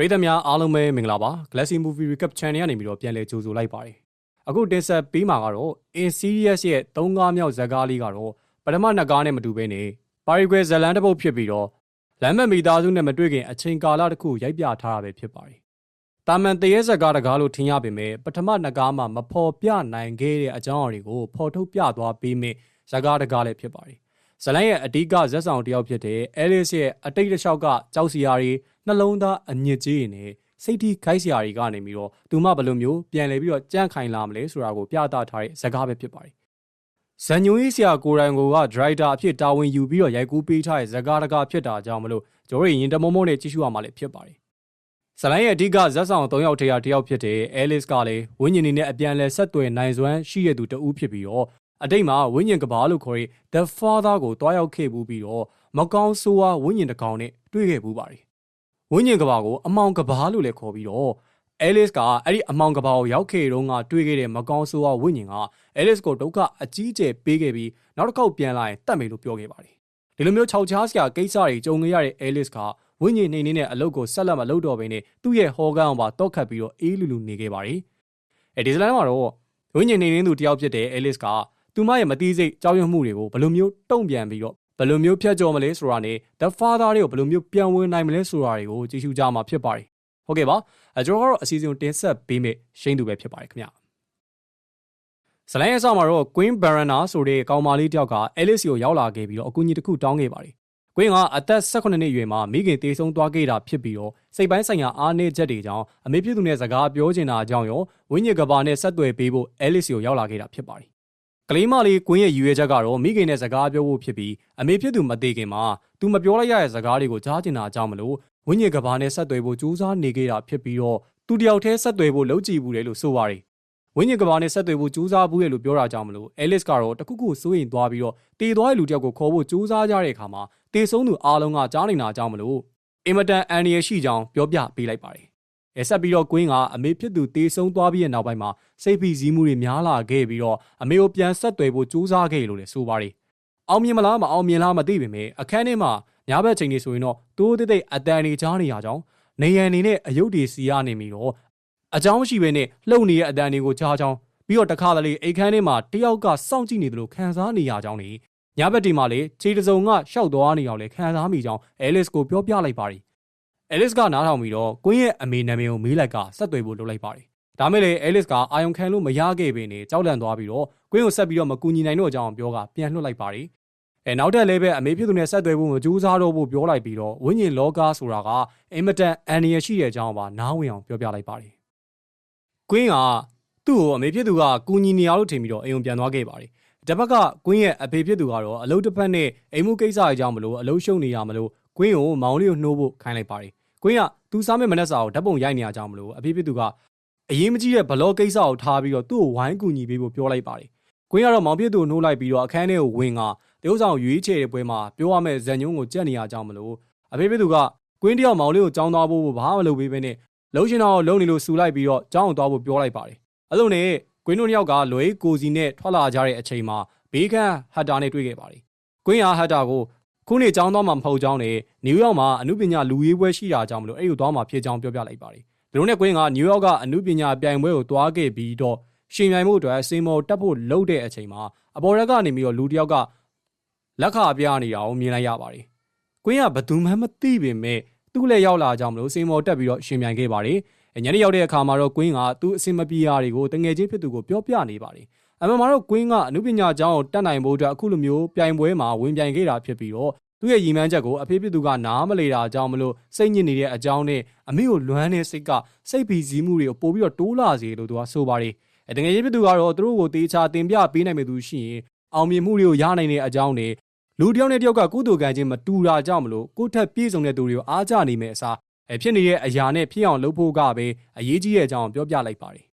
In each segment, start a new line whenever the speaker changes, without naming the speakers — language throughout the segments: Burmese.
ပရိသတ်များအားလုံးပဲမင်္ဂလာပါ Glassy Movie Recap Channel ကနေပြီးတော့ပြန်လည်ကြိုဆိုလိုက်ပါတယ်အခုတင်ဆက်ပေးမှာကတော့ In Serious ရဲ့၃ကားမြောက်ဇာတ်ကားလေးကတော့ပထမနှစ်ကားနဲ့မတူဘဲနေပါရီကွယ်ဇလန်တစ်ပုတ်ဖြစ်ပြီးတော့လမ်းမမိသားစုနဲ့မတွေ့ခင်အချိန်ကာလတစ်ခုရိုက်ပြထားတာပဲဖြစ်ပါတယ်တာမန်တရေဇာတ်ကားတကားလို့ထင်ရပေမဲ့ပထမနှစ်ကားမှာမဖော်ပြနိုင်ခဲ့တဲ့အကြောင်းအရာတွေကိုဖော်ထုတ်ပြသွားပေးမယ့်ဇာတ်ကားတကားလည်းဖြစ်ပါတယ်ဇလန်ရဲ့အဓိကဇက်ဆောင်တစ်ယောက်ဖြစ်တဲ့ Alice ရဲ့အတိတ်တစ်လျှောက်ကကြောက်စီယာတွေ နှလုံးသားအညစ်ကြေးတွေနဲ့စိတ်ထိခိုက်စရာတွေကနေပြီးတော့သူမဘယ်လိုမျိုးပြန်လဲပြီးတော့ကြန့်ခိုင်လာမလဲဆိုတာကိုပြသထားတဲ့ဇာတ်ကားပဲဖြစ်ပါတယ်။ဇန်ညွေးဆရာကိုရိုင်ကိုကဒရိုက်တာအဖြစ်တာဝန်ယူပြီးတော့ရိုက်ကူးပေးထားတဲ့ဇာတ်ကားတကားဖြစ်တာကြောင့်မလို့ကျွန်တော်ရင်တမုံမုံနဲ့ကြည့်ရှုရမှာလည်းဖြစ်ပါတယ်။ဇလိုင်းရဲ့အဓိကဇက်ဆောင်၃ယောက်ထေရတယောက်ဖြစ်တဲ့ Alice ကလည်းဝင်းညင်နေနဲ့အပြန်လဲဆက်သွယ်နိုင်စွမ်းရှိရသူတဦးဖြစ်ပြီးတော့အတိတ်မှာဝိညာဉ်ကဘာလို့ခေါ်ရဲ The Father ကိုတွားရောက်ခဲ့ဘူးပြီးတော့မကောင်းဆိုးဝါးဝိညာဉ်တစ်ကောင်နဲ့တွေ့ခဲ့ဘူးပါတယ် ဝိညာဉ်ကဘာကိုအမောင်ကဘာလို့လည်းခေါ်ပြီးတော့ Alice ကအဲ့ဒီအမောင်ကဘာကိုရောက်ခဲ့တုန်းကတွေ့ခဲ့တဲ့မကောင်းဆိုးဝါးဝိညာဉ်က Alice ကိုဒုက္ခအကြီးအကျယ်ပေးခဲ့ပြီးနောက်တစ်ခေါက်ပြန်လာရင်တတ်မယ်လို့ပြောခဲ့ပါတယ်ဒီလိုမျိုးခြောက်ချားစရာကိစ္စတွေကြုံခဲ့ရတဲ့ Alice ကဝိညာဉ်နှိမ်နေတဲ့အလုပ်ကိုဆက်လက်မလုပ်တော့ဘဲနဲ့သူ့ရဲ့ဟောကန်းအောင်ပါတောက်ခတ်ပြီးတော့အေးလူလူနေခဲ့ပါတယ်အဲဒီဇလန်မှာတော့ဝိညာဉ်နှိမ်နေသူတယောက်ဖြစ်တဲ့ Alice ကသူမရဲ့မတိစိတ်ကြောက်ရွံ့မှုတွေကိုဘယ်လိုမျိုးတုံ့ပြန်ပြီးတော့ ဘယ်လိုမျိုးဖြတ်ကျော်မလဲဆိုတာနဲ့ The Father တွေကိုဘယ်လိုမျိုးပြန်ဝင်နိုင်မလဲဆိုတာတွေကိုကြည့်ရှုကြမှာဖြစ်ပါတယ်။ဟုတ်ကဲ့ပါ။အကျွန်တော်ကတော့အစီအစဉ်တင်ဆက်ပေးမယ့်ရှင်းသူပဲဖြစ်ပါတယ်ခင်ဗျာ။ဇလိုင်းရဲ့ဆောက်မှာတော့ Queen Barana ဆိုတဲ့ကောင်မလေးတယောက်က Alice ကိုရောက်လာခဲ့ပြီးတော့အကူအညီတစ်ခုတောင်းခဲ့ပါတယ်။ Queen ကအသက်18နှစ်အရွယ်မှာမိခင်တေဆုံးသွားခဲ့တာဖြစ်ပြီးတော့စိတ်ပိုင်းဆိုင်ရာအားနည်းချက်တွေကြောင့်အမေဖြစ်သူနဲ့စကားပြောချင်တာအကြောင်းရောဝိညာဉ်ကဘာနဲ့ဆက်သွယ်ပေးဖို့ Alice ကိုရောက်လာခဲ့တာဖြစ်ပါတယ် ကလေးမလေးကွင်းရဲ့ရည်ရွယ်ချက်ကတော့မိခင်နဲ့စကားပြောဖို့ဖြစ်ပြီးအမေဖြစ်သူမသေးခင်မှာသူမပြောလိုက်ရတဲ့စကားတွေကိုကြားကျင်တာအကြောင်းမလို့ဝိညာဉ်ကဘာနဲ့ဆက်သွယ်ဖို့ကြိုးစားနေခဲ့တာဖြစ်ပြီးတော့သူတယောက်တည်းဆက်သွယ်ဖို့လုပ်ကြည့်ဘူးလေလို့ဆိုပါတယ်ဝိညာဉ်ကဘာနဲ့ဆက်သွယ်ဖို့ကြိုးစားဘူးလေလို့ပြောတာကြောင့်မလို့အဲလစ်ကတော့တခုခုစိုးရင်သွားပြီးတော့တေသွားတဲ့လူတယောက်ကိုခေါ်ဖို့ကြိုးစားကြတဲ့အခါမှာတေဆုံးသူအားလုံးကကြားနေတာအကြောင်းမလို့အင်မတန်အန်ရရှိကြောင်းပြောပြပေးလိုက်ပါတယ် အဲဆက်ပြီးတော့ကွင်းကအမေဖြစ်သူတေးဆုံးသွားပြီးတဲ့နောက်ပိုင်းမှာစိတ်ဖိစီးမှုတွေများလာခဲ့ပြီးတော့အမေကိုပြန်ဆက်သွယ်ဖို့ကြိုးစားခဲ့လို့လည်းဆိုပါတယ်။အောင်မြင်မလားမအောင်မြင်လားမသိပေမဲ့အခန်းထဲမှာညဘက်ချိန်တွေဆိုရင်တော့တိုးတိတ်တိတ်အတန်တွေကြားနေရကြောင်းနေရန်နေနဲ့အယုတ်တွေစီရနေပြီးတော့အကြောင်းရှိပဲနဲ့လှုပ်နေတဲ့အတန်တွေကိုကြားကြောင်းပြီးတော့တခါတလေအိတ်ခမ်းထဲမှာတယောက်ကစောင့်ကြည့်နေတယ်လို့ခံစားနေရကြောင်းနေညဘက်ဒီမှာလေခြေတစုံကရှောက်သွားနေအောင်လေခံစားမိကြောင်းအဲလစ်ကိုပြောပြလိုက်ပါတယ် အဲလစ်ကနားထောင်ပြီးတော့ကွင်းရဲ့အမေနာမည်ကိုမေးလိုက်ကဆက်သွယ်ဖို့လုပ်လိုက်ပါတယ်။ဒါမဲ့လည်းအဲလစ်ကအာယုံခံလို့မရခဲ့ပေနဲ့ကြောက်လန့်သွားပြီးတော့ကွင်းကိုဆက်ပြီးတော့မကူညီနိုင်တော့အကြောင်းပြောကပြန်လွှတ်လိုက်ပါတယ်။အဲနောက်တက်လည်းပဲအမေဖြစ်သူနဲ့ဆက်သွယ်ဖို့မကြိုးစားတော့ဖို့ပြောလိုက်ပြီးတော့ဝိညာဉ်လောကဆိုတာကအင်မတန်အန်ရရှိတဲ့အကြောင်းပါနားဝင်အောင်ပြောပြလိုက်ပါတယ်။ကွင်းကသူ့ကိုအမေဖြစ်သူကကူညီနေရလို့ထင်ပြီးတော့အိမ်ုံပြန်သွားခဲ့ပါတယ်။တစ်ဖက်ကကွင်းရဲ့အဖေဖြစ်သူကတော့အလုပ်တစ်ဖက်နဲ့အိမ်မှုကိစ္စအကြောင်းမလို့အလုပ်ရှုံနေရမလို့ကွင်းကိုမောင်လေးကိုနှိုးဖို့ခိုင်းလိုက်ပါတယ် ကွင်းကသူစားမဲ့မနှက်စာကိုဓာတ်ပုံရိုက်နေရကြောင်းမလို့အဖေဖြစ်သူကအရေးမကြီးတဲ့ဘလော့ကိစ္စကိုထားပြီးတော့သူ့ကိုဝိုင်းကူညီပေးဖို့ပြောလိုက်ပါတယ်ကွင်းကတော့မောင်ပြစ်သူနှိုးလိုက်ပြီးတော့အခန်းထဲကိုဝင်ကတရုတ်ဆောင်ရွေးချယ်တဲ့ပွဲမှာပြောရမယ့်ဇန်ညုံကိုကြက်နေရကြောင်းမလို့အဖေဖြစ်သူကကွင်းတယောက်မောင်လေးကိုကြောင်းသွားဖို့ဘာမှမလုပ်ပေးဘဲနဲ့လုံးရှင်တော်လုံးနေလို့စူလိုက်ပြီးတော့ကြောင်းကိုသွားဖို့ပြောလိုက်ပါတယ်အဲ့လိုနဲ့ကွင်းတို့နှစ်ယောက်ကလွယ်ကိုစီနဲ့ထွက်လာကြတဲ့အချိန်မှာဘေးကန်းဟတ်တာနဲ့တွေ့ခဲ့ပါတယ်ကွင်းဟာဟတ်တာကို ခုနှစ်ကျောင်းသွားမှာမဟုတ်ကြောင်းနဲ့နယူးယောက်မှာအမှုပညာလူရေးပွဲရှိတာကြောင့်မလို့အဲ့ဒီသွားမှာဖြစ်ကြောင်းပြောပြလိုက်ပါတယ်။ဒီလိုနဲ့ကွင်းကနယူးယောက်ကအမှုပညာပြိုင်ပွဲကိုသွားခဲ့ပြီးတော့ရှင်ပြိုင်မှုအတွက်စင်မော်တက်ဖို့လှုပ်တဲ့အချိန်မှာအပေါ်ရက်ကနေပြီးတော့လူတယောက်ကလက်ခါပြနေတာကိုမြင်လိုက်ရပါတယ်။ကွင်းကဘသူမှမသိပေမဲ့သူ့လည်းရောက်လာကြောင်းမလို့စင်မော်တက်ပြီးတော့ရှင်ပြိုင်ခဲ့ပါတယ်။ညနေရောက်တဲ့အခါမှာတော့ကွင်းကသူ့အစင်မပြေရာတွေကိုတငယ်ချင်းဖြစ်သူကိုပြောပြနေပါတယ်။အမှန်မှာတော့ကွင်းကအမှုပညာကျောင်းကိုတက်နိုင်ဖို့အတွက်အခုလိုမျိုးပြိုင်ပွဲမှာဝင်ပြိုင်ခဲ့တာဖြစ်ပြီးတော့ သူ့ရဲ့ရည်မှန်းချက်ကိုအဖေဖြစ်သူကနားမလေတာအကြောင်းမလို့စိတ်ညစ်နေတဲ့အကြောင်းနဲ့အမေကိုလွမ်းတဲ့စိတ်ကစိတ်ပီစည်းမှုတွေကိုပို့ပြီးတော့တိုးလာစေလို့သူကဆိုပါတယ်။တကယ်ရေးဖြစ်သူကတော့သူတို့ကိုတေချာတင်ပြပေးနိုင်မယ်သူရှိရင်အောင်မြင်မှုတွေကိုရနိုင်တဲ့အကြောင်းနဲ့လူတယောက်နဲ့တယောက်ကကုသိုလ်ကံချင်းမတူတာကြောင့်မလို့ကိုယ့်ထက်ပြည့်စုံတဲ့သူတွေကိုအားကြနိုင်မယ်အစားဖြစ်နေတဲ့အရာနဲ့ဖြစ်အောင်လုပ်ဖို့ကပဲအရေးကြီးတဲ့အကြောင်းပြောပြလိုက်ပါတယ်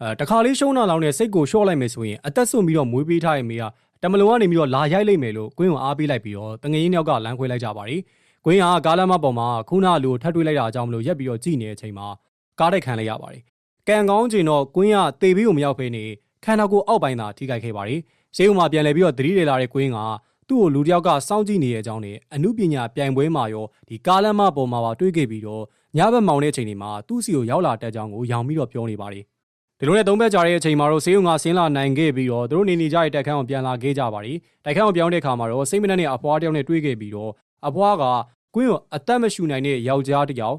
အဲတခါလေးရှုံးနာလောင်းနဲ့စိတ်ကိုလျှော့လိုက်မယ်ဆိုရင်အသက်ဆုံးပြီးတော့မွေးပေးထားရင်မေက တမလုံကနေပြီးတော့လာရိုက်လိုက်မယ်လို့ကွင်းကိုအားပေးလိုက်ပြီးတော့တငယ်ချင်းယောက်ကလမ်းခွဲလိုက်ကြပါရီကွင်းကကားလမ်းမပေါ်မှာခုနလိုထပ်တွေးလိုက်တာအကြောင်းမလို့ရက်ပြီးတော့ကြည်နေတဲ့အချိန်မှာကားတိုက်ခံလိုက်ရပါတယ်ကံကောင်းချိန်တော့ကွင်းကတေပြီးကိုမရောက်ဖဲနေခန္ဓာကိုယ်အောက်ပိုင်းသာထိခိုက်ခဲ့ပါတယ်ဈေးဥမှာပြန်လဲပြီးတော့သတိတွေလာတဲ့ကွင်းကသူ့ကိုလူတယောက်ကစောင့်ကြည့်နေတဲ့အကြောင်းနဲ့အမှုပညာပြိုင်ပွဲမှာရောဒီကားလမ်းမပေါ်မှာပါတွေ့ခဲ့ပြီးတော့ညဘက်မောင်တဲ့အချိန်တွေမှာသူ့စီကိုရောက်လာတဲ့ကြောင်းကိုရောင်ပြီးတော့ပြောနေပါတယ် ဒီလိုနဲ့သုံးဘက်ကြာတဲ့အချိန်မှာတော့ဆေးရုံကဆင်းလာနိုင်ခဲ့ပြီးတော့သူတို့နေနေကြတဲ့တိုက်ခန်းကိုပြန်လာခဲ့ကြပါတယ်တိုက်ခန်းကိုပြောင်းတဲ့အခါမှာတော့စိတ်မနှက်နဲ့အဖွားတယောက်နဲ့တွေ့ခဲ့ပြီးတော့အဖွားကကွင်းကိုအသက်မရှူနိုင်တဲ့ယောက်ျားတစ်ယောက်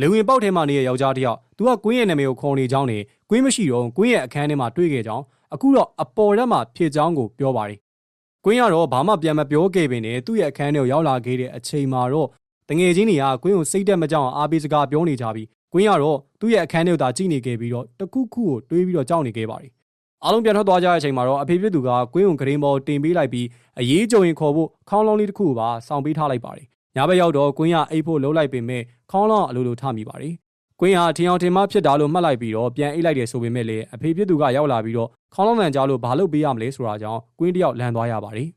လေဝင်ပေါက်ထဲမှာနေတဲ့ယောက်ျားတစ်ယောက်သူကကွင်းရဲ့နာမည်ကိုခေါ်နေကြောင်းနဲ့ကွင်းမရှိတော့ကွင်းရဲ့အခန်းထဲမှာတွေ့ခဲ့ကြောင်းအခုတော့အပေါ်ရက်မှာဖြစ်ကြောင်းကိုပြောပါတယ်ကွင်းကတော့ဘာမှပြန်မပြောခဲ့ပင်နဲ့သူ့ရဲ့အခန်းထဲကိုရောက်လာခဲ့တဲ့အချိန်မှာတော့တငယ်ချင်းတွေကကွင်းကိုစိတ်တက်မကြောက်အောင်အားပေးစကားပြောနေကြပြီး ကွင်းကတော့သူ့ရဲ့အခန်းထဲကိုသာကြည့်နေခဲ့ပြီးတော့တခုခုကိုတွေးပြီးတော့ကြောက်နေခဲ့ပါတယ်အားလုံးပြန်ထွက်သွားကြတဲ့အချိန်မှာတော့အဖေဖြစ်သူကကွင်းကိုဂရင်ဘော်တင်ပေးလိုက်ပြီးအရေးကြုံရင်ခေါ်ဖို့ခေါင်းလုံးလေးတစ်ခုကိုပါစောင့်ပေးထားလိုက်ပါတယ်ညဘက်ရောက်တော့ကွင်းကအိတ်ဖို့လှုပ်လိုက်ပေမဲ့ခေါင်းလောင်းအလိုလိုထမိပါတယ်ကွင်းဟာထင်အောင်ထင်မှဖြစ်တာလို့မှတ်လိုက်ပြီးတော့ပြန်အိတ်လိုက်တယ်ဆိုပေမဲ့လည်းအဖေဖြစ်သူကရောက်လာပြီးတော့ခေါင်းလောင်းမှန်ကြားလို့ဘာလုပ်ပေးရမလဲဆိုတာကြောင့်ကွင်းတယောက်လန်သွားရပါတယ်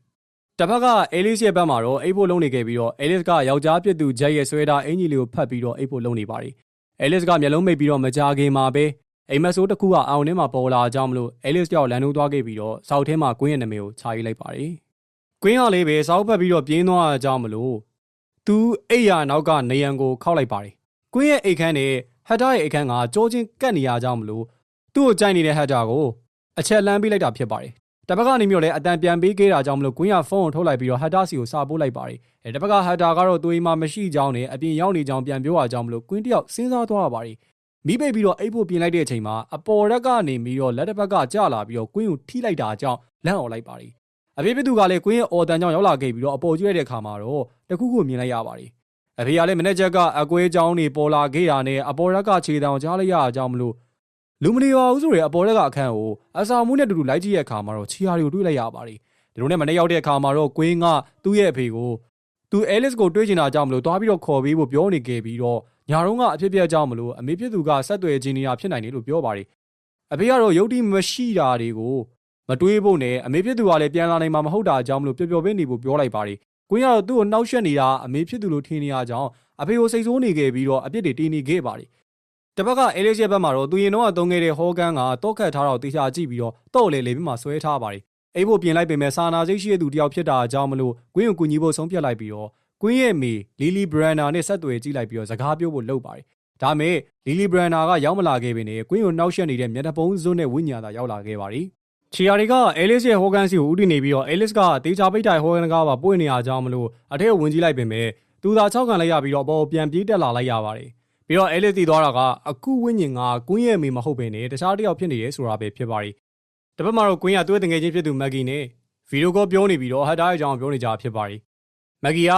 တစ်ဖက်ကအဲလစ်ရဲ့ဘက်မှာတော့အိတ်ဖို့လုံးနေခဲ့ပြီးတော့အဲလစ်ကယောက်ျားဖြစ်သူဂျက်ရဲ့ဆွဲတာအင်ဂျီလေးကိုဖတ်ပြီးတော့အိတ်ဖို့လုံးနေပါတယ် အဲလစ်ကမျက်လုံးမိတ်ပြီးတော့မကြခင်မှာပဲအိမ်မက်ဆိုးတစ်ခုကအောင်ထဲမှာပေါ်လာကြောင်းမလို့အဲလစ်ကြောက်လန်နိုးသွားခဲ့ပြီးတော့စောက်ထဲမှာကွင်းရဲ့နာမည်ကိုခြာရေးလိုက်ပါတယ်ကွင်းကလေးပဲစောက်ဖက်ပြီးတော့ပြင်းသွားတာကြောင်းမလို့သူအိတ်ရနောက်ကနေရန်ကိုခောက်လိုက်ပါတယ်ကွင်းရဲ့အိတ်ခမ်းနဲ့ဟက်တာရဲ့အိတ်ခမ်းကကြောချင်းကတ်နေရကြောင်းမလို့သူ့ကိုကြိုက်နေတဲ့ဟက်တာကိုအချက်လန်းပေးလိုက်တာဖြစ်ပါတယ် တပတ်ကနေမျိုးလည်းအတန်ပြန်ပေးခဲ့တာကြောင့်မလို့ကွင်းရဖုန်းကိုထုတ်လိုက်ပြီးတော့ဟက်တာစီကိုစာပို့လိုက်ပါတယ်အဲတပတ်ကဟက်တာကတော့သူ့အိမ်မှာမရှိကြောင်းနဲ့အပြင်ရောက်နေကြောင်းပြန်ပြောရကြောင်းမလို့ကွင်းတယောက်စဉ်းစားသွားရပါတယ်မိပိတ်ပြီးတော့အိတ်ဖို့ပြင်လိုက်တဲ့အချိန်မှာအပေါ်ရက်ကနေပြီးတော့လက်တစ်ဖက်ကကျလာပြီးတော့ကွင်းကိုထိလိုက်တာကြောင့်လန့်အောင်လိုက်ပါတယ်အဖေပြသူကလည်းကွင်းရဲ့အော်တန်ကြောင့်ရောက်လာခဲ့ပြီးတော့အပေါ်ကျွဲတဲ့အခါမှာတော့တခုခုမြင်လိုက်ရပါတယ်အဖေကလည်းမနေ့ချက်ကအကွဲကြောင်းတွေပေါ်လာခဲ့တာနဲ့အပေါ်ရက်ကခြေတောင်ကြားလိုက်ရအောင်မလို့ လူမနေပါဘူးဆိုရယ်အပေါ်ရက်ကအခန့်ကိုအစာမှုနဲ့တူတူလိုက်ကြည့်ရတဲ့အခါမှာတော့ခြေရာတွေကိုတွေ့လိုက်ရပါတယ်ဒီလိုနဲ့မနေ့ရောက်တဲ့အခါမှာတော့ကွင်းကသူ့ရဲ့အဖေကိုသူအဲလစ်ကိုတွေးချင်တာကြောင့်မလို့တွားပြီးတော့ခေါ်ပေးဖို့ပြောနေခဲ့ပြီးတော့ညာတော့ကအဖြစ်ပြက်ကြောင့်မလို့အမေဖြစ်သူကဆက်သွယ်ခြင်းနေရဖြစ်နိုင်တယ်လို့ပြောပါတယ်အဖေကတော့ယုတ်တိမရှိတာတွေကိုမတွေးဖို့နဲ့အမေဖြစ်သူကလည်းပြန်လာနိုင်မှာမဟုတ်တာကြောင့်မလို့ပျော်ပျော်ပင်းနေဖို့ပြောလိုက်ပါတယ်ကွင်းကတော့သူ့ကိုနှောက်ယှက်နေတာအမေဖြစ်သူလို့ထင်နေရကြောင်းအဖေကိုစိတ်ဆိုးနေခဲ့ပြီးတော့အပြစ်တွေတင်းနေခဲ့ပါတယ် တပတ်ကအဲလေးရဲ့ဘက်မှာတော့သူရင်တော့သုံးခဲ့တဲ့ဟောကန်ကတော့ခတ်ထားတော့တေချာကြည့်ပြီးတော့တော့လေလေပြီးမှဆွဲထားပါတယ်အိမ်ဖို့ပြင်လိုက်ပေမဲ့စာနာစိတ်ရှိတဲ့သူတယောက်ဖြစ်တာအကြောင်းမလို့ကွင်းကိုကူညီဖို့ဆုံးဖြတ်လိုက်ပြီးတော့ကွင်းရဲ့မေလီလီဘရန်နာနဲ့ဆက်သွယ်ကြည့်လိုက်ပြီးတော့စကားပြောဖို့လုပ်ပါတယ်ဒါမဲ့လီလီဘရန်နာကရောက်မလာခဲ့ပေနဲ့ကွင်းကိုနှောက်ယှက်နေတဲ့မျက်နှာပုံးစွန်းနဲ့ဝိညာသာရောက်လာခဲ့ပါတယ်ချီယာတွေကအဲလစ်ရဲ့ဟောကန်စီကိုဥတည်နေပြီးတော့အဲလစ်ကတေချာပိတ်တိုင်ဟောကန်ကပါပွင့်နေရကြောင်းမလို့အထက်ကိုဝင်ကြည့်လိုက်ပေမဲ့သူသာ၆ကန်လိုက်ရပြီးတော့ပေါ်ပြန်ပြေးတက်လာလိုက်ရပါတယ် ပြီးတော့အဲလစ်တည်သွားတာကအခုဝိညာဉ်ကကွင်းရဲ့မေမဟုတ်ဘဲနဲ့တခြားတစ်ယောက်ဖြစ်နေတယ်ဆိုတာပဲဖြစ်ပါတယ်တပတ်မှာတော့ကွင်းကသူ့ရဲ့တငယ်ချင်းဖြစ်သူမက်ဂီနဲ့ဗီဒီယိုကောပြောနေပြီးတော့ဟတ်တာရဲ့အကြောင်းပြောနေကြဖြစ်ပါတယ်မက်ဂီက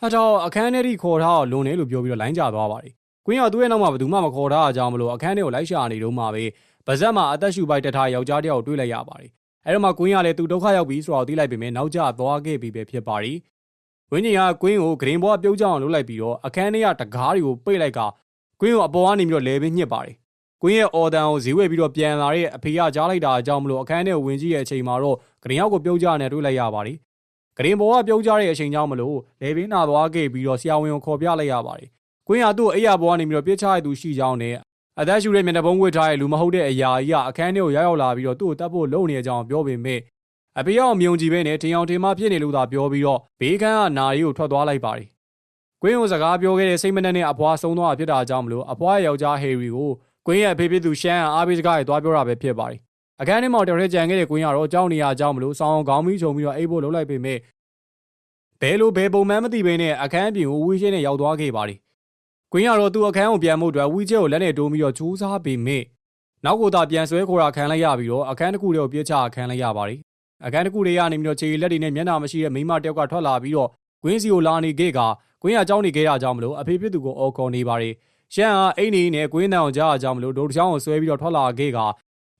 ဟတ်တာအခန်းထဲထိခေါ်ထားအောင်လွန်တယ်လို့ပြောပြီးတော့လိုင်းကြသွားပါတယ်ကွင်းကသူ့ရဲ့နောက်မှာဘယ်သူမှမခေါ်ထားအကြောင်းမလို့အခန်းထဲကိုလိုက်ရှာနေတော့မှပဲဗဇက်မှာအသက်ရှူပိုက်တက်ထားယောက်ျားတစ်ယောက်တွေ့လိုက်ရပါတယ်အဲ့တော့မှကွင်းကလည်းသူဒုက္ခရောက်ပြီဆိုတော့သိလိုက်ပေမဲ့နောက်ကျသွားခဲ့ပြီပဲဖြစ်ပါတယ်ဝင်းကြီးကကွင်းကိုဂရင်ဘောပြုတ်ကြအောင်လုပ်လိုက်ပြီးတော့အခန်းထဲကတကားတွေကိုပိတ်လိုက်က ကွင်းကိုအပေါ်ကနေပြီးတော့လဲပင်းညှစ်ပါတယ်ကွင်းရဲ့အော်တန်ကိုဈေးဝယ်ပြီးတော့ပြန်လာတဲ့အဖေကကြားလိုက်တာအကြောင်းမလို့အခန်းထဲကိုဝင်ကြည့်တဲ့အချိန်မှာတော့ဂရင်ရောက်ကိုပြုတ်ကြနေတွေ့လိုက်ရပါတယ်ဂရင်ဘောကပြုတ်ကြတဲ့အချိန်ကြောင့်မလို့လဲပင်းနာသွားခဲ့ပြီးတော့ဆရာဝန်ကိုခေါ်ပြလိုက်ရပါတယ်ကွင်းကသူ့အိယာဘောကနေပြီးတော့ပြစ်ချရသူရှိကြောင်းနဲ့အသက်ရှူတဲ့မျက်နှာပုံးဝတ်ထားတဲ့လူမဟုတ်တဲ့အရာကြီးကအခန်းထဲကိုရောက်ရောက်လာပြီးတော့သူ့ကိုတတ်ဖို့လုပ်နေကြအောင်ပြောပေမဲ့အဖေရောက်မြုံကြည့်ပဲနဲ့တင်အောင်တင်မဖြစ်နေလို့သာပြောပြီးတော့ဘေးကန်းကနာရီကိုထွက်သွားလိုက်ပါတယ်။ ကွင်းကိုစကားပြောခဲ့တဲ့စိတ်မနှက်နဲ့အဖွားဆုံးသွားတာဖြစ်တာကြောင့်မလို့အဖွားရဲ့ယောက်ျားဟေရီကိုကွင်းရဲ့အဖေဖြစ်သူရှမ်းအားပေးစကားတွေသွားပြောတာပဲဖြစ်ပါတယ်။အခန်းထဲမှာတော်ရဲကြံခဲ့တဲ့ကွင်းကတော့ကြောက်နေရကြောင်းမလို့ဆောင်းခေါင်းမီးချုံပြီးတော့အိပ်ဖို့လုပ်လိုက်ပေမဲ့ဘဲလိုဘဲပုံမှန်မသိဘဲနဲ့အခန်းအပြင်ကိုဝီးရှင်းနဲ့ရောက်သွားခဲ့ပါတယ်။ကွင်းကတော့သူ့အခန်းကိုပြန်မှုအတွက်ဝီးချဲကိုလက်နဲ့တိုးပြီးတော့ကြိုးစားပေမဲ့နောက်ကိုသာပြန်ဆွဲခေါ်တာခံလိုက်ရပြီးတော့အခန်းတစ်ခုတည်းကိုပြစ်ချခံလိုက်ရပါတယ်။အခန်းတစ်ခုတည်းကနေပြီးတော့ခြေလက်တွေနဲ့မျက်နှာမရှိတဲ့မိမတယောက်ကထွက်လာပြီးတော့ ကွင်းစီကိုလာနေခဲ့ကကွင်းကကြောင်းနေခဲ့တာကြောင့်မလို့အဖေဖြစ်သူကိုအော်ခေါ်နေပါတယ်။ရှမ်းကအိမ်နေနဲ့ကွင်းတန်အောင်ကြားအကြောင်းမလို့ဒိုတချောင်းကိုဆွဲပြီးတော့ထွက်လာခဲ့က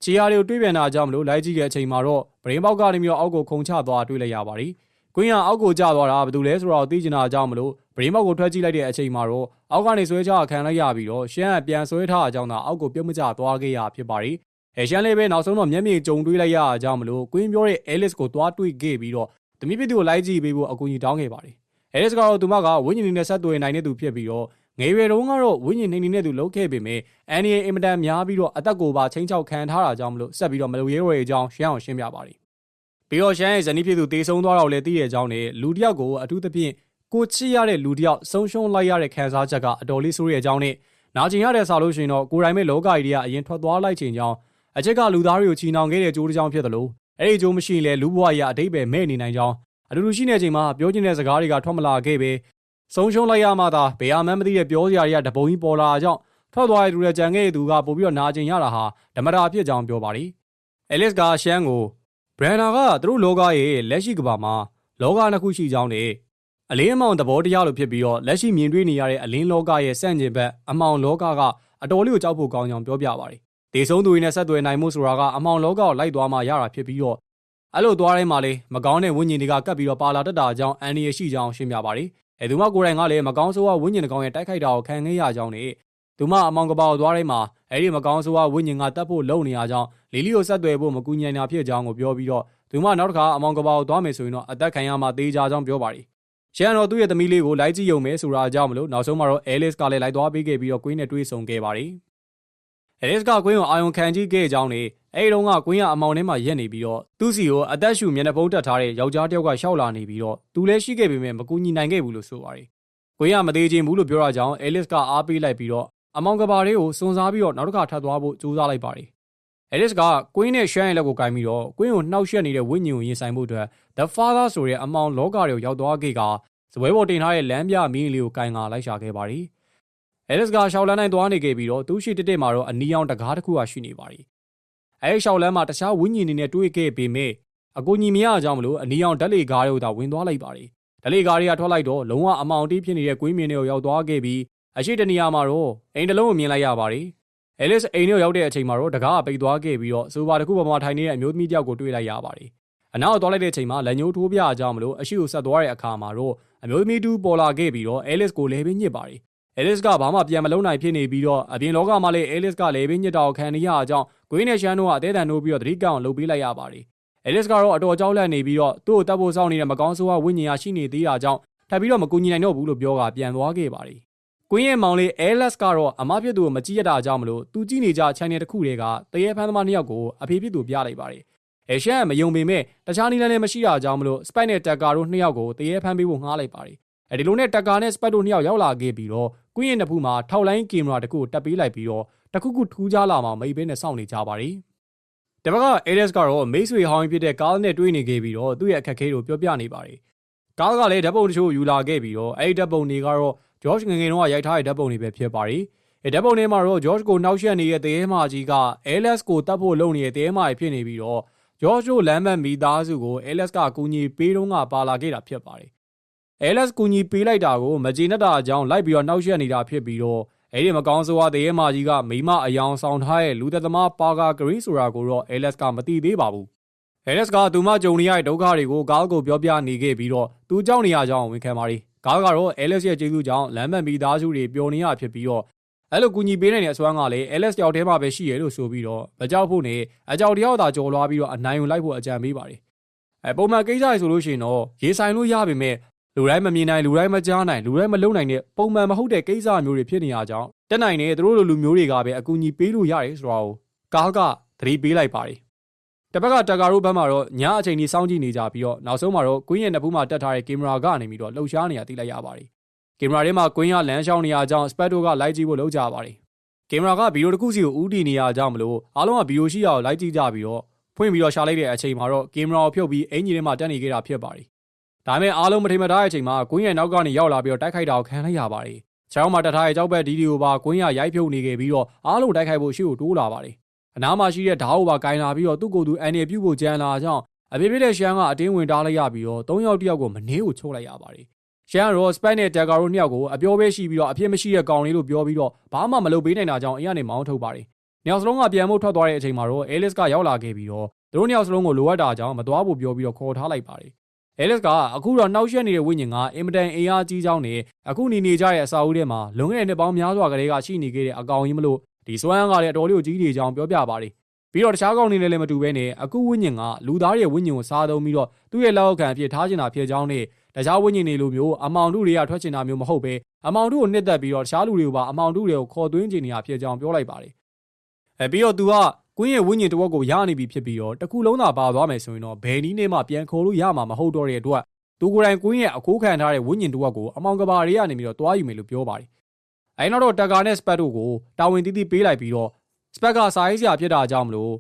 ခြေရာတွေကိုတွေးပြန်တာကြောင့်မလို့လိုက်ကြည့်တဲ့အချိန်မှာတော့ဗရင်ပေါက်ကနေပြီးတော့အောက်ကိုခုန်ချသွားတွေ့လိုက်ရပါတယ်။ကွင်းကအောက်ကိုကျသွားတာဘာလို့လဲဆိုတော့သိချင်တာအကြောင်းမလို့ဗရင်ပေါက်ကိုထွက်ကြည့်လိုက်တဲ့အချိန်မှာတော့အောက်ကနေဆွဲချခံလိုက်ရပြီးတော့ရှမ်းကပြန်ဆွဲထားအကြောင်းသာအောက်ကိုပြုတ်မကျသွားခဲ့ရဖြစ်ပါတယ်။အဲရှမ်းလေးပဲနောက်ဆုံးတော့မျက်မြင်ကြုံတွေ့လိုက်ရအကြောင်းမလို့ကွင်းပြောတဲ့ Alice ကိုတွားတွေ့ခဲ့ပြီးတော့ တမိပစ်သူကိုလိုက်ကြည့်ပေးဖို့အကူအညီတောင်းခဲ့ပါတယ်။ Alice ကတော့သူမကဝိညာဉ်နေနဲ့ဆက်သွယ်နိုင်တဲ့သူဖြစ်ပြီးတော့ငယ်ရွယ်တုန်းကတော့ဝိညာဉ်နေနေတဲ့သူလုပ်ခဲ့ပေမဲ့အန်နီရဲ့အင်မတန်များပြီးတော့အသက်ကိုပါချင်းချောက်ခံထားတာကြောင့်မလို့ဆက်ပြီးတော့မလိုရဲဝဲအကြောင်းရှမ်းအောင်ရှင်းပြပါတယ်။ပြီးတော့ရှမ်းရဲ့ဇနီးဖြစ်သူတေဆုံးသွားတော့လည်းသိတဲ့အကြောင်းနဲ့လူတစ်ယောက်ကိုအထူးသဖြင့်ကိုချစ်ရတဲ့လူတစ်ယောက်ဆုံးရှုံးလိုက်ရတဲ့ခံစားချက်ကအတော်လေးဆိုးရဲ့အကြောင်းနဲ့နာကျင်ရတဲ့ဆာလို့ရှိရင်တော့ကိုယ်တိုင်မဲ့လောကကြီးတွေကအရင်ထွက်သွားလိုက်ချိန်ကြောင်းအချက်ကလူသားတွေကိုချီနှောင်ခဲ့တဲ့ကြိုးတစ်ကြောင်းဖြစ်တယ်လို့ အဲ့ဒီကြိုးမရှိရင်လည်းလူဘဝကြီးကအတိတ်ပဲမဲ့နေနိုင်ကြောင်းအတူတူရှိနေချိန်မှာပြောချင်တဲ့စကားတွေကထွက်မလာခဲ့ပဲဆုံးရှုံးလိုက်ရမှသာဘယ်အမှန်းမသိတဲ့ပြောစရာတွေကတပုံကြီးပေါ်လာကြောင်းထွက်သွားတဲ့သူတွေကြံခဲ့တဲ့သူကပို့ပြီးတော့နာကျင်ရတာဟာဓမ္မတာဖြစ်ကြောင်းပြောပါတယ်။ Alice ကရှမ်းကိုဘရန်နာကသူတို့လောကရဲ့လက်ရှိကဘာမှာလောကနှစ်ခုရှိကြောင်းနဲ့အလင်းအမောင်သဘောတရားလိုဖြစ်ပြီးတော့လက်ရှိမြင်တွေ့နေရတဲ့အလင်းလောကရဲ့စန့်ကျင်ဘက်အမောင်လောကကအတော်လေးကိုကြောက်ဖို့ကောင်းကြောင်းပြောပြပါတယ်။ ဒေဆုံးသူတွေနဲ့ဆက်သွယ်နိုင်မှုဆိုတာကအမောင်လောကကိုလိုက်သွားမှရတာဖြစ်ပြီးတော့အဲ့လိုသွားတိုင်းမှာလေမကောင်းတဲ့ဝိညာဉ်တွေကကပ်ပြီးတော့ပါလာတတ်တာကြောင့်အန်ဒီရရှိကြောင်းရှင်းပြပါတယ်။အဲသူမကိုယ်တိုင်ကလည်းမကောင်းဆိုးဝါဝိညာဉ်တကောင်ရဲ့တိုက်ခိုက်တာကိုခံခဲ့ရကြောင်းနဲ့သူမအမောင်ကပါကိုသွားတိုင်းမှာအဲ့ဒီမကောင်းဆိုးဝါဝိညာဉ်ကတတ်ဖို့လုံနေရကြောင်းလီလီကိုဆက်သွယ်ဖို့မကူညီနိုင်တာဖြစ်ကြောင်းကိုပြောပြီးတော့သူမနောက်တစ်ခါအမောင်ကပါကိုသွားမယ်ဆိုရင်တော့အသက်ခံရမှာတေးကြကြောင်းပြောပါတယ်။ရှန်တော့သူ့ရဲ့သမီးလေးကိုလိုက်ကြည့်ရုံပဲဆိုတာကြောင့်မလို့နောက်ဆုံးမှာတော့အဲလစ်ကလည်းလိုက်သွားပေးခဲ့ပြီးတော့ကွင်းနဲ့တွေ့ဆုံခဲ့ပါတယ်။ အဲလစ်ကကွင်းကိုအာယုံခံကြည့်ခဲ့ကြောင်းနဲ့အဲဒီတုန်းကကွင်းကအမောင်ထဲမှာရက်နေပြီးတော့သူ့စီကိုအသက်ရှူမျက်နှာဖုံးတက်ထားတဲ့ယောက်ျားတစ်ယောက်ကရှောက်လာနေပြီးတော့သူလည်းရှိခဲ့ပေမဲ့မကူညီနိုင်ခဲ့ဘူးလို့ဆိုပါတယ်။ကွင်းကမသေးခြင်းဘူးလို့ပြောတာကြောင့်အဲလစ်ကအားပေးလိုက်ပြီးတော့အမောင်ကဘာလေးကိုစုံစားပြီးတော့နောက်တစ်ခါထပ်သွားဖို့ကြိုးစားလိုက်ပါတယ်။အဲလစ်ကကွင်းနဲ့ရှမ်းရဲ့လက်ကိုကင်ပြီးတော့ကွင်းကိုနှောက်ယှက်နေတဲ့ဝိညာဉ်ကိုရင်ဆိုင်မှုအတွက် The Father ဆိုတဲ့အမောင်လောကတွေကိုရောက်သွားခဲ့ကဇပွဲပေါ်တင်ထားတဲ့လမ်းပြမီးလေးကိုကင်ကလိုက်ရှာခဲ့ပါတယ်။ အဲလစ်ကရှောက်လန်းနိုင်သွားနေခဲ့ပြီးတော့သူရှိတက်တက်မှာတော့အနီရောင်တကားတစ်ခုကရှိနေပါတယ်။အဲဒီရှောက်လန်းမှာတခြားဝိညာဉ်တွေနဲ့တွေ့ခဲ့ပေမဲ့အကူညီမရကြောင်းမလို့အနီရောင်ဓာတ်လေကားတွေကိုသာဝင်သွားလိုက်ပါတယ်။ဓာတ်လေကားတွေကထွက်လိုက်တော့လုံးဝအမောင်တိဖြစ်နေတဲ့ကွင်းမြင်တွေကိုရောက်သွားခဲ့ပြီးအရှိတနေရာမှာတော့အိမ်တစ်လုံးကိုမြင်လိုက်ရပါတယ်။ Alice အိမ်ထဲရောက်တဲ့အချိန်မှာတော့တကားကပိတ်သွားခဲ့ပြီးတော့ဆိုပါတစ်ခုပေါ်မှာထိုင်နေတဲ့အမျိုးသမီးတယောက်ကိုတွေ့လိုက်ရပါတယ်။အနောက်သွားလိုက်တဲ့အချိန်မှာလက်ညှိုးထိုးပြအကြောင်းမလို့အရှိကိုဆက်သွားတဲ့အခါမှာတော့အမျိုးသမီးတူပေါ်လာခဲ့ပြီးတော့ Alice ကိုလဲပင်းညစ်ပါတယ်။ Alice ကဘာမှပြန်မလုံးနိုင်ဖြစ်နေပြီးတော့အပြင်လောကမှာလည်း Alice ကလဲပင်းညစ်တာကိုခံနေရအကြောင်းဂွေးနဲ့ရှမ်းတို့ကအသေးတန်နိုးပြီးတော့သတိကောင်းလုပ်ပေးလိုက်ရပါတယ်။ Alice ကတော့အတော်ကြောက်လန့်နေပြီးတော့သူ့ကိုတတ်ဖို့စောင့်နေတဲ့မကောင်းဆိုးဝါးဝိညာဉ်ရရှိနေသေးတာကြောင့်ထပ်ပြီးတော့မကူညီနိုင်တော့ဘူးလို့ပြောကပြန်သွားခဲ့ပါတယ်။ကွင်းရဲ့မောင်လေး Alice ကတော့အမဖြစ်သူကိုမကြည့်ရတာကြောင့်မလို့သူကြည့်နေကြ channel တစ်ခုတည်းကတရေဖန်းသမားနှစ်ယောက်ကိုအဖေဖြစ်သူပြလိုက်ပါတယ်။အဲရှန်ကမယုံပေမဲ့တခြားနည်းလမ်းလည်းမရှိတာကြောင့်မလို့ Spike နဲ့ Tucker တို့နှစ်ယောက်ကိုတရေဖန်းပေးဖို့ငှားလိုက်ပါတယ်။ အဲဒီလိုနဲ့ Tucker နဲ့ Spike တို့နှစ်ယောက်ရောက်လာခဲ့ပြီးတော့ကွင်းရဲ့နှစ်ဖူးမှာထောက်လိုင်းကင်မရာတစ်ခုတက်ပေးလိုက်ပြီးတော့တခုခုထူးခြားလာမှမိဘနဲ့စောင့်နေကြပါတယ်။တပတ်က Alice ကတော့မိတ်ဆွေဟောင်းဖြစ်တဲ့ Carl နဲ့တွေ့နေခဲ့ပြီးတော့သူ့ရဲ့အခက်အခဲကိုပြောပြနေပါတယ်။ Carl ကလည်းဓာတ်ပုံတချို့ယူလာခဲ့ပြီးတော့အဲဒီဓာတ်ပုံတွေကတော့ George ငငယ်တုန်းကရိုက်ထားတဲ့ဓာတ်ပုံတွေပဲဖြစ်ပါတယ်။အဲဓာတ်ပုံတွေမှာတော့ George ကိုနှောက်ယှက်နေတဲ့တရေမာကြီးက Alice ကိုတတ်ဖို့လုပ်နေတဲ့တရေမာကြီးဖြစ်နေပြီးတော့ George တို့လမ်းမမိသားစုကို Alice ကကူညီပေးတော့ကပါလာခဲ့တာဖြစ်ပါတယ်။ Alice ကူညီပေးလိုက်တာကိုမကျေနပ်တာအကြောင်းလိုက်ပြီးတော့နှောက်ယှက်နေတာဖြစ်ပြီးတော့အဲ့ဒီမကောင်းဆိုးဝါးတရေမာကြီးကမိမအယောင်ဆောင်ထားတဲ့လူသက်သမားပါကာဂရီဆိုတာကိုတော့ Alice ကမသိသေးပါဘူး။ Alice ကသူမကြုံနေရတဲ့ဒုက္ခတွေကိုကားကိုပြောပြနေခဲ့ပြီးတော့သူကြောက်နေရကြောင်းဝန်ခံပါတယ်။ကားကတော့ Alice ရဲ့ကျေးဇူးကြောင့်လမ်းမမိသားစုတွေပျော်နေရဖြစ်ပြီးတော့အဲ့လိုကူညီပေးနိုင်တဲ့အစွမ်းကလည်း Alice တယောက်တည်းမှာပဲရှိရလို့ဆိုပြီးတော့မကြောက်ဖို့နဲ့အကြောက်တယောက်သာကြော်လွားပြီးတော့အနိုင်ယူလိုက်ဖို့အကြံပေးပါတယ်။အဲပုံမှန်ကိစ္စရဆိုလို့ရှိရင်တော့ရေဆိုင်လို့ရပေမဲ့ လူတိုင်းမမြင်နိုင်လူတိုင်းမကြားနိုင်လူတိုင်းမလုံနိုင်တဲ့ပုံမှန်မဟုတ်တဲ့ကိစ္စမျိုးတွေဖြစ်နေရကြောင်းတက်နိုင်တဲ့သူတို့လိုလူမျိုးတွေကပဲအကူအညီပေးလို့ရတယ်ဆိုတာကိုကားကသတိပေးလိုက်ပါတယ်။တစ်ဘက်ကတက္ကာတို့ဘက်မှာတော့ညအချိန်ကြီးစောင့်ကြည့်နေကြပြီးတော့နောက်ဆုံးမှာတော့ကွင်းရဲ့နှစ်ဖူးမှာတက်ထားတဲ့ကင်မရာကနေပြီးတော့လှုပ်ရှားနေတာသိလိုက်ရပါတယ်။ကင်မရာထဲမှာကွင်းရလမ်းလျှောက်နေရကြောင်းစပက်တို့ကလိုက်ကြည့်ဖို့လုပ်ကြပါတယ်။ကင်မရာကဗီဒီယိုတစ်ခုစီကိုဦးတည်နေရကြောင်းမလို့အားလုံးကဗီဒီယိုရှိရအောင်လိုက်ကြည့်ကြပြီးတော့ဖွင့်ပြီးတော့ရှာလိုက်တဲ့အချိန်မှာတော့ကင်မရာကိုဖြုတ်ပြီးအင်ဂျင်ထဲမှာတက်နေခဲ့တာဖြစ်ပါတယ်။ ဒါပေမဲ့အားလုံးမထိမထားတဲ့အချိန်မှာကွင်းရဲ့နောက်ကနေရောက်လာပြီးတော့တိုက်ခိုက်တာကိုခံလိုက်ရပါတယ်။ချောင်းမှာတက်ထားတဲ့ကြောက်ဘက်ဒီဒီကိုပါကွင်းရရိုက်ဖြုတ်နေခဲ့ပြီးတော့အားလုံးတိုက်ခိုက်ဖို့ရှေ့ကိုတိုးလာပါတယ်။အနားမှာရှိတဲ့ဓာတ်ကိုပါကင်လာပြီးတော့သူ့ကိုယ်သူအန်ရပြုတ်ဖို့ကြံလာကြောင်းအဖေဖြစ်တဲ့ရှမ်းကအတင်းဝင်တားလိုက်ရပြီးတော့၃ယောက်တယောက်ကိုမနှေးကိုချုပ်လိုက်ရပါတယ်။ရှမ်းကတော့စပိုက်နဲ့တက်ကာတို့နှစ်ယောက်ကိုအပြောပဲရှိပြီးတော့အဖြစ်မရှိတဲ့ကောင်လေးလို့ပြောပြီးတော့ဘာမှမလုပ်ပေးနိုင်တာကြောင့်အရင်ကနေမောင်းထုတ်ပါတယ်။နှစ်ယောက်စလုံးကပြန်ဖို့ထွက်သွားတဲ့အချိန်မှာတော့အဲလစ်ကရောက်လာခဲ့ပြီးတော့သူတို့နှစ်ယောက်စလုံးကိုလိုအပ်တာကြောင့်မသွားဖို့ပြောပြီးတော့ခေါ်ထားလိုက်ပါတယ်။ အဲလစ်ကအခုတော့နှောက်ယှက်နေတဲ့ဝိညာဉ်ကအင်မတန်အင်အားကြီးကြောင်းနဲ့အခုနေနေကြတဲ့အစာအုပ်ထဲမှာလွန်ခဲ့တဲ့နှစ်ပေါင်းများစွာကလေးကရှိနေခဲ့တဲ့အကောင်ကြီးမလို့ဒီစွမ်းအားကလည်းအတော်လေးကိုကြီးနေကြောင်းပြောပြပါတယ်။ပြီးတော့တခြားကောင်တွေနဲ့လည်းမတူဘဲနဲ့အခုဝိညာဉ်ကလူသားရဲ့ဝိညာဉ်ကိုစားသုံးပြီးတော့သူ့ရဲ့လက်အောက်ခံအဖြစ်ထားချင်တာဖြစ်ကြောင်းနဲ့တခြားဝိညာဉ်တွေလိုမျိုးအမောင်တို့တွေကထွက်ချင်တာမျိုးမဟုတ်ပဲအမောင်တို့ကိုနှစ်သက်ပြီးတော့တခြားလူတွေကိုပါအမောင်တို့တွေကိုခေါ်သွင်းချင်နေတာဖြစ်ကြောင်းပြောလိုက်ပါတယ်။အဲပြီးတော့သူက ကွင်းရဲ့ဝိညာဉ်တစ်ဝက်ကိုရနေပြီဖြစ်ပြီးတော့တခုလုံးသာပါသွားမယ်ဆိုရင်တော့ဘယ်နည်းနဲ့မှပြန်ခေါ်လို့ရမှာမဟုတ်တော့တဲ့အတွက်သူကိုယ်တိုင်ကွင်းရဲ့အကိုးခံထားတဲ့ဝိညာဉ်တစ်ဝက်ကိုအမောင်ကဘာတွေကနေပြီးတော့တွားယူမယ်လို့ပြောပါတယ်။အဲနောက်တော့တက်ကာနဲ့စပတ်တို့ကိုတာဝန်တီးတီးပေးလိုက်ပြီးတော့စပတ်ကစာရေးဆရာဖြစ်တာကြောင့်မလို့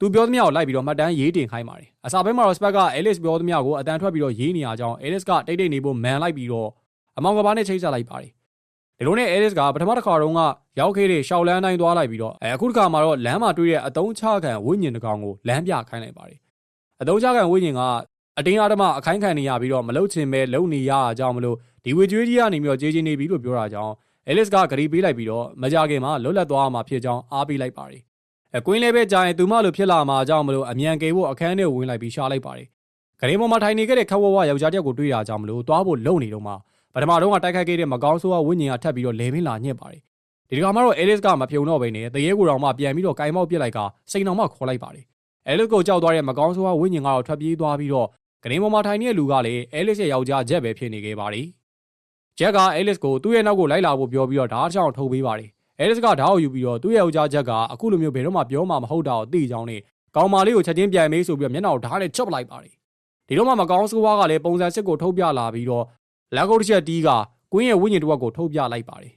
သူပြောသမျှကိုလိုက်ပြီးတော့မှတ်တမ်းရေးတင်ခိုင်းပါတယ်အစာဘက်မှာတော့စပတ်ကအဲလစ်ပြောသမျှကိုအတန်ထွက်ပြီးတော့ရေးနေရကြောင်းအဲလစ်ကတိတ်တိတ်နေဖို့မန်လိုက်ပြီးတော့အမောင်ကဘာနဲ့ချိတ်ဆက်လိုက်ပါတယ် ဒီလိုနဲ့အဲလစ်ကပထမတစ်ခါတုန်းကရောက်ခဲ့တဲ့ရှောက်လန်းတိုင်းသွားလိုက်ပြီးတော့အဲအခုတစ်ခါမှာတော့လမ်းမှာတွေ့တဲ့အတုံးချခံဝိညာဉ်တစ်ကောင်ကိုလမ်းပြခိုင်းလိုက်ပါတယ်အတုံးချခံဝိညာဉ်ကအတင်းအဓမ္မအခိုင်းခံနေရပြီးတော့မလုတ်ချင်ပဲလုံနေရအကြောင်းမလို့ဒီဝေကျွေးကြီးကနေပြီးတော့ကြေးချင်းနေပြီလို့ပြောတာကြောင့်အဲလစ်ကဂရီပေးလိုက်ပြီးတော့မကြခင်မှာလွတ်လပ်သွားမှာဖြစ်ကြောင်းအားပေးလိုက်ပါတယ်အကွင်းလေးပဲကြာရင်သူမလိုဖြစ်လာမှာအကြောင်းမလို့အမြန်ကေဖို့အခန်းထဲဝင်လိုက်ပြီးရှာလိုက်ပါတယ်ဂရီပေါ်မှာထိုင်နေခဲ့တဲ့ခက်ဝဝယောက်ျားတစ်ယောက်ကိုတွေ့ရကြောင်းမလို့သွားဖို့လုံနေတော့မှ ပထမတော့ကတိုက်ခိုက်ခဲ့တဲ့မကောင်းဆိုးဝဝိညာဉ်ကထပ်ပြီးတော့လဲမင်းလာညှက်ပါတယ်ဒီတခါမှတော့အဲလစ်ကမဖြုံတော့ဘဲနဲ့တရေကိုတော်မှပြန်ပြီးတော့ကင်မောက်ပစ်လိုက်ကစိန်တော်မှခေါ်လိုက်ပါတယ်အဲလစ်ကိုကြောက်သွားတဲ့မကောင်းဆိုးဝဝိညာဉ်ကတော့ထွက်ပြေးသွားပြီးတော့ဂရင်းပေါ်မှာထိုင်နေတဲ့လူကလည်းအဲလစ်ရဲ့ယောက်ျားဂျက်ပဲဖြစ်နေခဲ့ပါတယ်ဂျက်ကအဲလစ်ကိုသူ့ရဲ့နောက်ကိုလိုက်လာဖို့ပြောပြီးတော့ဓာတ်ချောင်းထုတ်ပေးပါတယ်အဲလစ်ကဓာတ်ကိုယူပြီးတော့သူ့ရဲ့ယောက်ျားဂျက်ကအခုလိုမျိုးဘယ်တော့မှပြောမှမဟုတ်တာကိုသိကြောင်းနဲ့ကောင်မလေးကိုချက်ချင်းပြန်မေးဆိုပြီးတော့မျက်နှာကိုဓာတ်နဲ့ချွတ်ပလိုက်ပါတယ်ဒီတော့မှမကောင်းဆိုးဝါးကလည်းပုံစံစစ်ကိုထုတ်ပြလာပြီးတော့ လက်ကုတ်တစ်ချက်တီးကကွင်းရဲ့ဝိညာဉ်တစ်ဝက်ကိုထုတ်ပြလိုက်ပါတယ်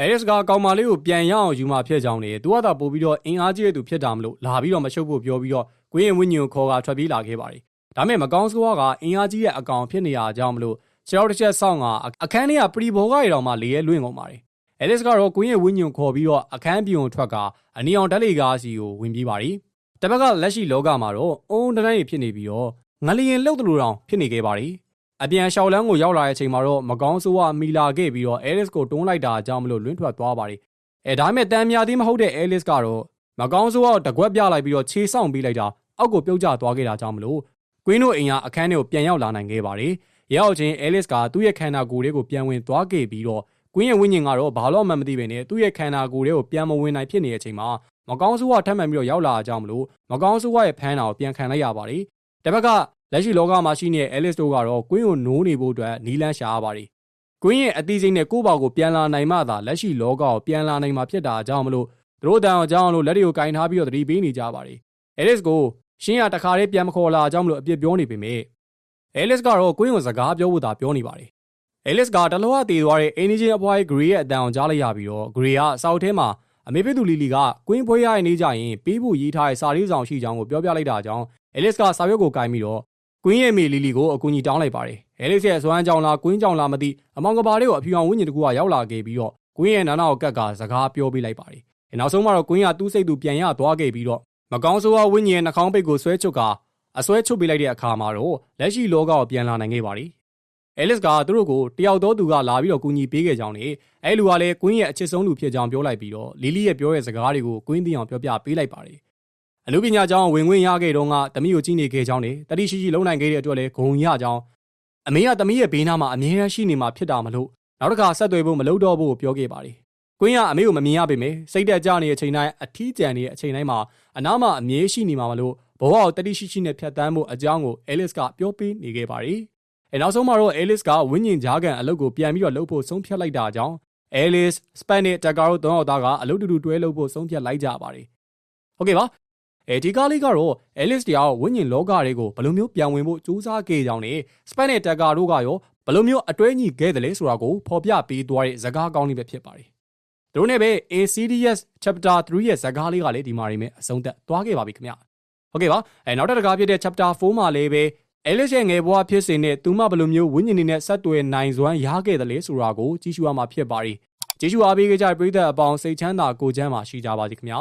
အဲလစ်ကကောင်မလေးကိုပြန်ရအောင်ယူမှဖြစ်ကြောင်းနဲ့သူကသာပို့ပြီးတော့အင်အားကြီးတဲ့သူဖြစ်တာမလို့လာပြီးတော့မရှုပ်ဖို့ပြောပြီးတော့ကွင်းရဲ့ဝိညာဉ်ကိုခေါ်ကထွက်ပြေးလာခဲ့ပါတယ်ဒါမဲ့မကောင်းဆိုးကအင်အားကြီးတဲ့အကောင်ဖြစ်နေရကြောင်းမလို့ခြေတော်တစ်ချက်ဆောင်းကအခန်းထဲကပရီဘောကရတော်မှလေရဲလွင့်ကုန်ပါတယ်။အဲလစ်ကတော့ကွင်းရဲ့ဝင်းညွန်ခေါ်ပြီးတော့အခန်းပြုံထွက်ကအနီအောင်ဓာတ်လေကားစီကိုဝင်ပြေးပါတယ်။တစ်ဘက်ကလက်ရှိလောကမှာတော့အုံတန်းတွေဖြစ်နေပြီးတော့ငလျင်လှုပ်တလူတောင်ဖြစ်နေခဲ့ပါတယ်။ အပြန်ရှောက်လန်းကိုရောက်လာတဲ့အချိန်မှာတော့မကောင်းဆိုးကမီလာခဲ့ပြီးတော့အဲလစ်ကိုတွန်းလိုက်တာအကြောင်းမလို့လွင့်ထွက်သွားပါတယ်။အဲဒါမဲ့တန်မြာသေးမဟုတ်တဲ့အဲလစ်ကတော့မကောင်းဆိုးကတကွက်ပြလိုက်ပြီးတော့ခြေဆောင်ပေးလိုက်တာအောက်ကိုပြုတ်ကျသွားခဲ့တာကြောင့်မလို့ကွင်းတို့အိမ်ကအခန်းထဲကိုပြန်ရောက်လာနိုင်ခဲ့ပါတယ်။ရောက်ချင်းအဲလစ်ကသူ့ရဲ့ခန္ဓာကိုယ်လေးကိုပြန်ဝင်သွားခဲ့ပြီးတော့ကွင်းရဲ့ဝိညာဉ်ကတော့ဘာလို့မှမသိပဲနဲ့သူ့ရဲ့ခန္ဓာကိုယ်လေးကိုပြန်မဝင်နိုင်ဖြစ်နေတဲ့အချိန်မှာမကောင်းဆိုးကထပ်မံပြီးတော့ရောက်လာကြအောင်မလို့မကောင်းဆိုးရဲ့ဖမ်းတာကိုပြန်ခံလိုက်ရပါတယ်။တစ်ဘက်က လက်ရှိလောကမှာရှိနေတဲ့အဲလစ်တို့ကတော့ကွင်းကိုနိုးနေဖို့အတွက်နီလန်းရှာရပါတယ်။ကွင်းရဲ့အသီးစိမ့်နဲ့ကိုယ့်ဘောက်ကိုပြန်လာနိုင်မှသာလက်ရှိလောကကိုပြန်လာနိုင်မှာဖြစ်တာကြောင့်မလို့သူတို့တန်အောင်ကြောင်းလို့လက်တွေကိုကင်ထားပြီးတော့သတိပေးနေကြပါတယ်။အဲလစ်ကိုရှင်းရတခါလေးပြန်မခေါ်လာကြောင်းမလို့အပြစ်ပြောနေပေမဲ့အဲလစ်ကတော့ကွင်းကိုစကားပြောဖို့သာပြောနေပါတယ်အဲလစ်ကတလောကတည်သွားတဲ့အင်းဂျင်အပွားဂရီရဲ့အတန်အောင်ကြားလိုက်ရပြီးတော့ဂရီကအစောက်ထဲမှာအမေဖြစ်သူလီလီကကွင်းဖွဲရရဲ့နေကြရင်ပေးဖို့ရေးထားတဲ့စာရေးဆောင်ရှိကြောင်းကိုပြောပြလိုက်တာကြောင့်အဲလစ်ကစာရွက်ကိုကင်ပြီးတော့ ကွင်းရဲ့မေလီလီကိုအကူအညီတောင်းလိုက်ပါတယ်အဲလစ်ရဲ့စွမ်းကြောင်လားကွင်းကြောင်လားမသိအမောင်ကဘာလေးကိုအဖြူအောင်ဝင်းကျင်တကူကရောက်လာခဲ့ပြီးတော့ကွင်းရဲ့နာနာကိုကက်ကစကားပြောပေးလိုက်ပါတယ်နောက်ဆုံးမှာတော့ကွင်းကတူးစိတ်သူပြန်ရသွားခဲ့ပြီးတော့မကောင်းဆိုးဝဝိညာဉ်နှာခေါင်းပိတ်ကိုဆွဲချုပ်ကအဆွဲချုပ်ပေးလိုက်တဲ့အခါမှာတော့လက်ရှိလောကကိုပြန်လာနိုင်ခဲ့ပါသည်။အဲလစ်ကသူတို့ကိုတယောက်သောသူကလာပြီးတော့ကူညီပေးခဲ့ကြောင်းနဲ့အဲလူကလည်းကွင်းရဲ့အချစ်ဆုံးလူဖြစ်ကြောင်းပြောလိုက်ပြီးတော့လီလီရဲ့ပြောတဲ့စကားတွေကိုကွင်းသိအောင်ပြောပြပေးလိုက်ပါတယ်။ အမှုပညာကျောင်းဝင်ခွင့်ရခဲ့တော့ကတမီးကိုကြည့်နေခဲ့ကြောင်းနဲ့တတိရှိရှိလုံနိုင်ခဲ့တဲ့အတွက်လည်းဂုံရကြောင်းအမေကတမီးရဲ့ဘေးနားမှာအမြဲတမ်းရှိနေမှာဖြစ်တာမလို့နောက်တစ်ခါဆက်သွယ်ဖို့မလုပ်တော့ဘူးပြောခဲ့ပါတယ်။ကွင်းကအမေကိုမမြင်ရပေမဲ့စိတ်တက်ကြနေတဲ့အချိန်တိုင်းအထီးကျန်နေတဲ့အချိန်တိုင်းမှာအနားမှာအမြဲရှိနေမှာမလို့ဘဝကိုတတိရှိရှိနဲ့ဖြတ်တန်းဖို့အကြောင်းကိုအဲလစ်ကပြောပေးနေခဲ့ပါတယ်။အဲနောက်ဆုံးမှာတော့အဲလစ်ကဝင်းညင်ကြားကန်အလုပ်ကိုပြန်ပြီးတော့လုပ်ဖို့ဆုံးဖြတ်လိုက်တာကြောင့်အဲလစ်စပန်နဲ့တက်ကာတို့သုံးယောက်သားကအလုပ်တူတူတွဲလုပ်ဖို့ဆုံးဖြတ်လိုက်ကြပါတယ်။ဟုတ်ကဲ့ပါ။ အဲဒီကားလေးကတော့အဲလစ်တရားဝင်းညင်လောကတွေကိုဘယ်လိုမျိုးပြန်ဝင်ဖို့စူးစမ်းခဲ့ကြောင်းနဲ့စပန်နဲ့တက်ကာတို့ကရောဘယ်လိုမျိုးအတွဲညီခဲ့တယ်လဲဆိုတာကိုဖော်ပြပေးသွားတဲ့ဇာတ်ကားကောင်းလေးပဲဖြစ်ပါတယ်။တို့နဲ့ပဲ ACDS chapter 3ရဲ့ဇာတ်ကားလေးကလည်းဒီမှာနေမယ်အဆုံးသက်သွားခဲ့ပါပြီခင်ဗျာ။ဟုတ်ကဲ့ပါအဲနောက်တစ်ခါဖြစ်တဲ့ chapter 4မှာလည်းပဲအဲလစ်ရဲ့ငယ်ဘဝဖြစ်စဉ်နဲ့သူမဘယ်လိုမျိုးဝိညာဉ်တွေနဲ့ဆက်သွယ်နိုင်စွမ်းရခဲ့တယ်လဲဆိုတာကိုကြည့်ရှုရမှာဖြစ်ပါ ರಿ ကြည့်ရှုအားပေးကြတဲ့ပရိသတ်အပေါင်းစိတ်ချမ်းသာကိုချမ်းသာရှိကြပါစေခင်ဗျာ